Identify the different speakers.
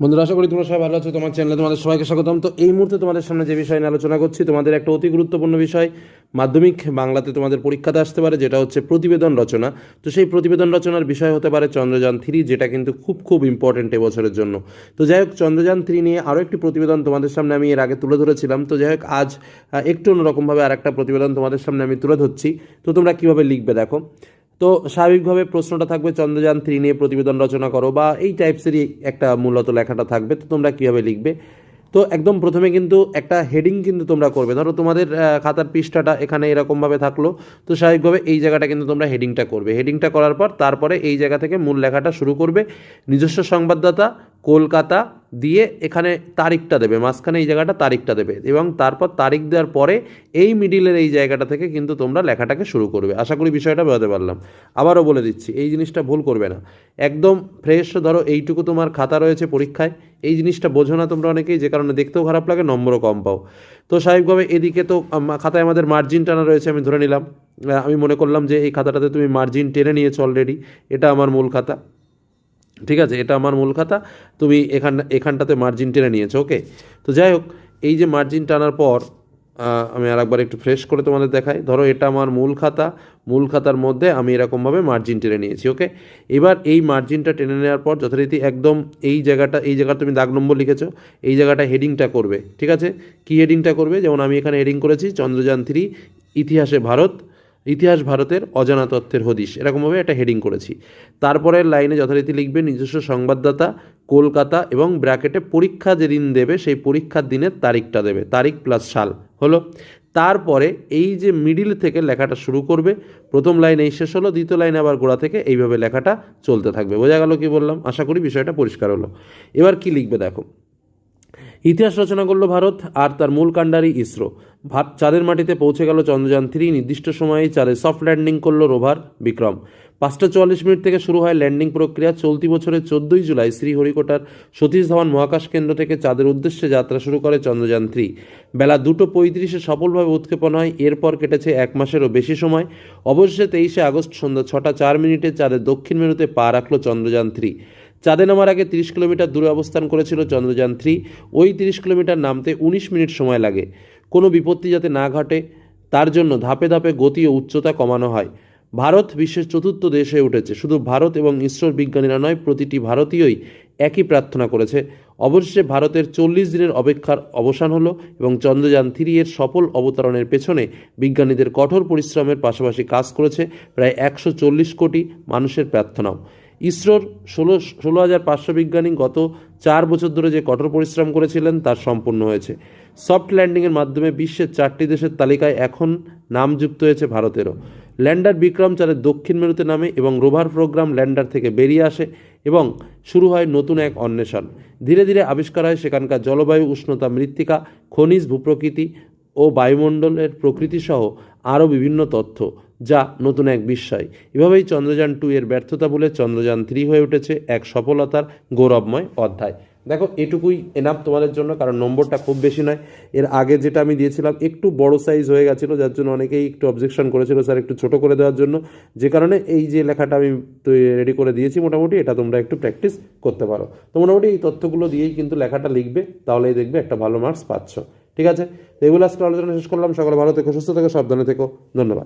Speaker 1: বন্ধুরা, আশা করি তোমরা সবাই ভালো আছো। তোমার চ্যানেলে তোমাদের সবাইকে স্বাগতম। তো এই মুহূর্তে তোমাদের সামনে যে বিষয় নিয়ে আলোচনা করছি, তোমাদের একটা অতি গুরুত্বপূর্ণ বিষয়, মাধ্যমিক বাংলাতে তোমাদের পরীক্ষাতে আসতে পারে, যেটা হচ্ছে প্রতিবেদন রচনা। তো সেই প্রতিবেদন রচনার বিষয় হতে পারে চন্দ্রযান থ্রি, যেটা কিন্তু খুব খুব ইম্পর্টেন্ট এবছরের জন্য। তো যাই হোক, চন্দ্রযান থ্রি নিয়ে আরও একটি প্রতিবেদন তোমাদের সামনে আমি এর আগে তুলে ধরেছিলাম। তো যাই হোক, আজ একটু অন্যরকমভাবে আর একটা প্রতিবেদন তোমাদের সামনে আমি তুলে ধরছি। তো তোমরা কীভাবে লিখবে দেখো। তো স্বাভাবিকভাবে প্রশ্নটা থাকবে, চন্দ্রযান থ্রি নিয়ে প্রতিবেদন রচনা করো বা এই টাইপসেরই একটা মূলত লেখাটা থাকবে। তো তোমরা কীভাবে লিখবে? তো একদম প্রথমে কিন্তু একটা হেডিং কিন্তু তোমরা করবে। ধরো তোমাদের খাতার পৃষ্ঠাটা এখানে এরকমভাবে থাকল। তো স্বাভাবিকভাবে এই জায়গাটা কিন্তু তোমরা হেডিংটা করবে। হেডিংটা করার পর তারপরে এই জায়গা থেকে মূল লেখাটা শুরু করবে। নিজস্ব সংবাদদাতা, কলকাতা দিয়ে এখানে তারিখটা দেবে, মাঝখানে এই জায়গাটা তারিখটা দেবে এবং তারপর তারিখ দেওয়ার পরে এই মিডিলের এই জায়গাটা থেকে কিন্তু তোমরা লেখাটাকে শুরু করবে। আশা করি বিষয়টা বোঝাতে পারলাম। আবারও বলে দিচ্ছি, এই জিনিসটা ভুল করবে না। একদম ফ্রেশ ধরো, এইটুকু তোমার খাতা রয়েছে পরীক্ষায়, এই জিনিসটা বোঝো না তোমরা অনেকেই, যে কারণে দেখতেও খারাপ লাগে, নম্বরও কম পাও। তো স্বাভাবিকভাবে এদিকে তো খাতায় আমাদের মার্জিন টানা রয়েছে, আমি ধরে নিলাম। আমি মনে করলাম যে এই খাতাটাতে তুমি মার্জিন টেনে নিয়েছো অলরেডি এটা আমার মূল খাতা। ঠিক আছে, এটা আমার মূল খাতা। তুমি এখান, এখানটাতে মার্জিন টেনে নিয়েছো ওকে তো যাই হোক, এই যে মার্জিন টানার পর আমি আরেকবার একটু ফ্রেশ করে তোমাদের দেখাই। ধরো, এটা আমার মূল খাতা। মূল খাতার মধ্যে আমি এরকমভাবে মার্জিন টেনে নিয়েছি ওকে এবার এই মার্জিনটা টেনে নেওয়ার পর যথারীতি একদম এই জায়গাটা এই জায়গাটা তুমি দাগ নম্বর লিখেছো, এই জায়গাটা হেডিংটা করবে, ঠিক আছে? কি হেডিংটা করবে? যেমন আমি এখানে হেডিং করেছি, চন্দ্রযান থ্রি ইতিহাসে ভারত। ইতিহাস ভারতের অজানা তথ্যের হদিশ। এরকমভাবে একটা হেডিং করেছি। তারপরের লাইনে যথারীতি লিখবে নিজস্ব সংবাদদাতা, কলকাতা এবং ব্র্যাকেটে পরীক্ষা যেদিন দেবে, সেই পরীক্ষার দিনের তারিখটা দেবে। তারিখ প্লাস সাল। হলো? তারপরে এই যে মিডিল থেকে লেখাটা শুরু করবে, প্রথম লাইন এই শেষ হলো, দ্বিতীয় লাইনে আবার গোড়া থেকে এইভাবে লেখাটা চলতে থাকবে। বোঝা গেল কি বললাম? আশা করি বিষয়টা পরিষ্কার হলো। এবার কি লিখবে দেখো? ইতিহাস রচনা করল ভারত আর তার মূল কাণ্ডারি ইসরো। ভাত চাঁদের মাটিতে পৌঁছে গেল চন্দ্রযান থ্রি, নির্দিষ্ট সময়ে চাঁদে সফট ল্যান্ডিং করল রোভার বিক্রম। পাঁচটা চুয়াল্লিশ মিনিট থেকে শুরু হয় ল্যান্ডিং প্রক্রিয়া। চলতি বছরের চোদ্দই জুলাই শ্রীহরিকোটার সতীশ ধাওয়ান মহাকাশ কেন্দ্র থেকে চাঁদের উদ্দেশ্যে যাত্রা শুরু করে চন্দ্রযান থ্রি। বেলা দুটো পঁয়ত্রিশে সফলভাবে উৎক্ষেপণ হয়। এরপর কেটেছে এক মাসেরও বেশি সময়। অবশেষে তেইশে আগস্ট সন্ধ্যা ছটা চার মিনিটে চাঁদের দক্ষিণ মেরুতে পা রাখল চন্দ্রযান থ্রি। চাঁদে নামার আগে তিরিশ কিলোমিটার দূরে অবস্থান করেছিল চন্দ্রযান থ্রি ওই তিরিশ কিলোমিটার নামতে উনিশ মিনিট সময় লাগে। কোনো বিপত্তি যাতে না ঘটে, তার জন্য ধাপে ধাপে গতি ও উচ্চতা কমানো হয়। ভারত বিশ্বের চতুর্থ দেশ হয়ে উঠেছে। শুধু ভারত এবং ইসরোর বিজ্ঞানীরা নয়, প্রতিটি ভারতীয়ই একই প্রার্থনা করেছে। অবশেষে ভারতের চল্লিশ দিনের অপেক্ষার অবসান হলো এবং চন্দ্রযান থ্রি এর সফল অবতরণের পেছনে বিজ্ঞানীদের কঠোর পরিশ্রমের পাশাপাশি কাজ করেছে প্রায় একশো চল্লিশ কোটি মানুষের প্রার্থনাও। ইসরোর ষোলো ষোলো হাজার পাঁচশো বিজ্ঞানী গত চার বছর ধরে যে কঠোর পরিশ্রম করেছিলেন, তার সম্পূর্ণ হয়েছে। সফট ল্যান্ডিংয়ের মাধ্যমে বিশ্বের চারটি দেশের তালিকায় এখন নাম যুক্ত হয়েছে ভারতেরও। ল্যান্ডার বিক্রম চারের দক্ষিণ মেরুতে নামে এবং রোভার প্রোগ্রাম ল্যান্ডার থেকে বেরিয়ে আসে এবং শুরু হয় নতুন এক অন্বেষণ। ধীরে ধীরে আবিষ্কার হয় সেখানকার জলবায়ু উষ্ণতা মৃত্তিকা, খনিজ ভূপ্রকৃতি ও বায়ুমণ্ডলের প্রকৃতি সহ আরও বিভিন্ন তথ্য। যা নতুন এক বিস্ময়। এভাবেই চন্দ্রযান টু এর ব্যর্থতা বলে চন্দ্রযান থ্রি হয়ে উঠেছে এক সফলতার গৌরবময় অধ্যায়। দেখো, এটুকুই এনাফ তোমাদের জন্য, কারণ নম্বরটা খুব বেশি নয়। এর আগে যেটা আমি দিয়েছিলাম, একটু বড় সাইজ হয়ে গেছিল, যার জন্য অনেকেই একটু অবজেকশন করেছিল স্যার একটু ছোট করে দেওয়ার জন্য। যে কারণে এই যে লেখাটা আমি রেডি করে দিয়েছি মোটামুটি, এটা তোমরা একটু প্র্যাকটিস করতে পারো। তো মোটামুটি এই তথ্যগুলো দিয়েই কিন্তু লেখাটা লিখবে, তাহলেই দেখবে একটা ভালো মার্কস পাচ্ছ। ঠিক আছে? তো এগুলো আজকে আলোচনা শেষ করলাম। সকলে ভালো থেকো, সুস্থ থেকো, সাবধানে থেকো। ধন্যবাদ।